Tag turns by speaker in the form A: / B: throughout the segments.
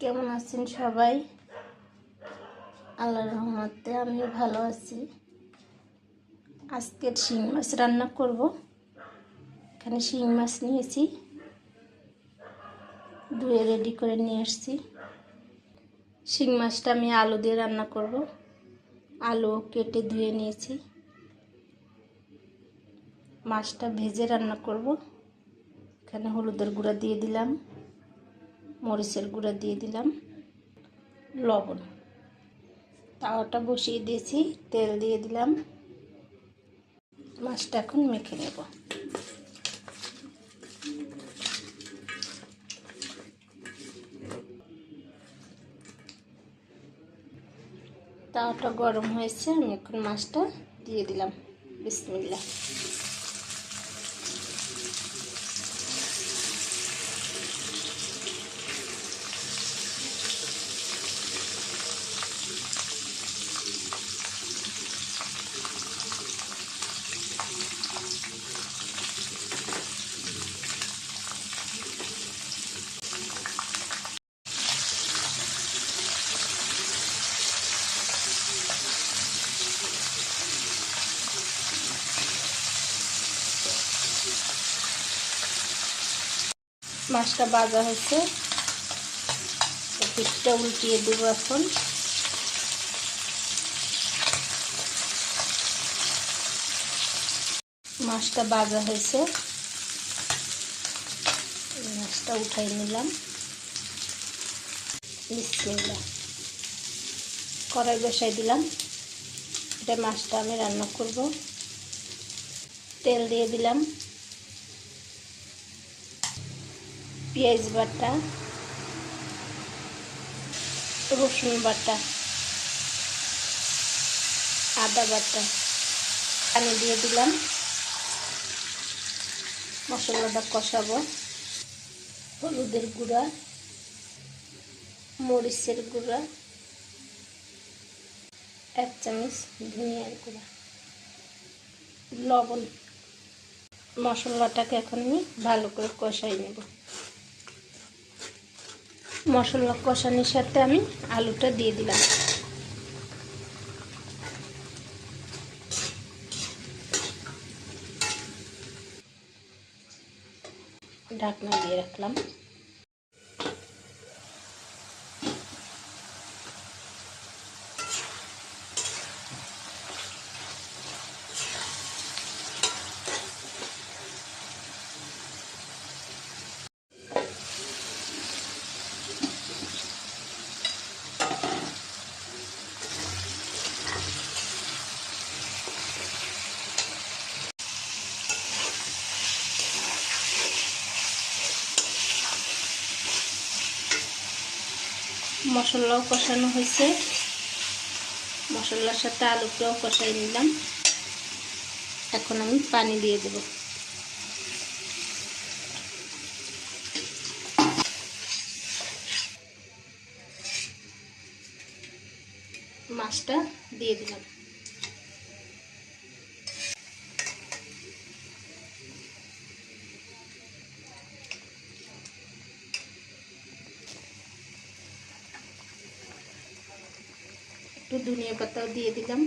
A: কেমন আছেন সবাই? আল্লাহর রহমতে আমি ভালো আছি। আজকের শিং মাছ রান্না করব। এখানে শিং মাছ নিয়েছি। ধুয়ে রেডি করে নিয়ে এসেছি শিং মাছটা আমি আলু দিয়ে রান্না করব। আলু কেটে ধুয়ে নিয়েছি। মাছটা ভেজে রান্না করব। এখানে হলুদের গুঁড়া দিয়ে দিলাম। মরিচের গুঁড়া দিয়ে দিলাম, লবণ। তাওয়াটা বসিয়ে দিয়েছি, তেল দিয়ে দিলাম। মাছটা এখন মেখে নেব। তাওয়াটা গরম হয়েছে, আমি এখন মাছটা দিয়ে দিলাম। বিসমিল্লা মাছটা বাজা হয়েছে। পিঠটা উল্টিয়ে দেবো এখন। মাছটা ভাজা হয়েছে। মাছটা উঠাই নিলাম। বিসমিল্লাহ। কড়াই বসাই দিলাম। এটা মাছটা আমি রান্না করব। তেল দিয়ে দিলাম। পেঁয়াজ বাটা, রসুন বাটা, আদা বাটা, পানি দিয়ে দিলাম। মশলাটা কষাবো। হলুদের গুঁড়া, মরিচের গুঁড়া এক চামচ ধনিয়ার গুঁড়া, লবণ, মশলাটাকে এখন আমি ভালো করে কষাই নেব। মশলা কষানোর সাথে আমি আলুটা দিয়ে দিলাম। ঢাকনা দিয়ে রাখলাম। মশলাও কষানো হয়েছে। মশলার সাথে আলুটাও কষাই নিলাম। এখন আমি পানি দিয়ে দেব। মাছটা দিয়ে দিলাম। একটু ধনিয়া পাতাও দিয়ে দিলাম।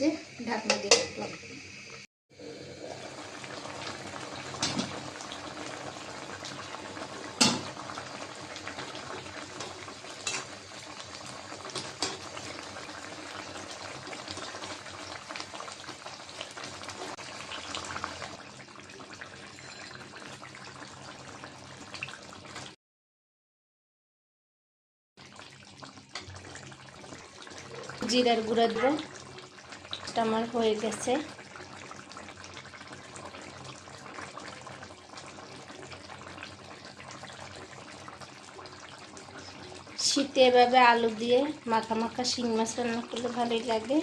A: যে ঢাকনা দিয়ে জিরার গুঁড়া দেবো। এটা আমার হয়ে গেছে। শীতে এভাবে আলু দিয়ে মাখা মাখা শিং মাছ রান্না করলে ভালোই লাগে।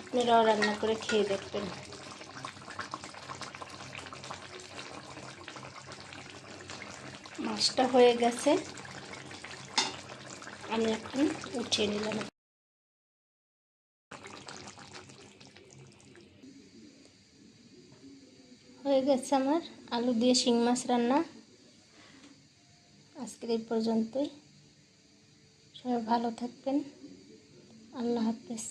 A: আপনারাও রান্না করে খেয়ে দেখবেন। মাছটা হয়ে গেছে। আমি এখন উঠিয়ে নিলাম। হয়ে গেছে আমার আলু দিয়ে শিং মাছ রান্না। আজকের এই পর্যন্তই। সবাই ভালো থাকবেন। আল্লাহ হাফেজ।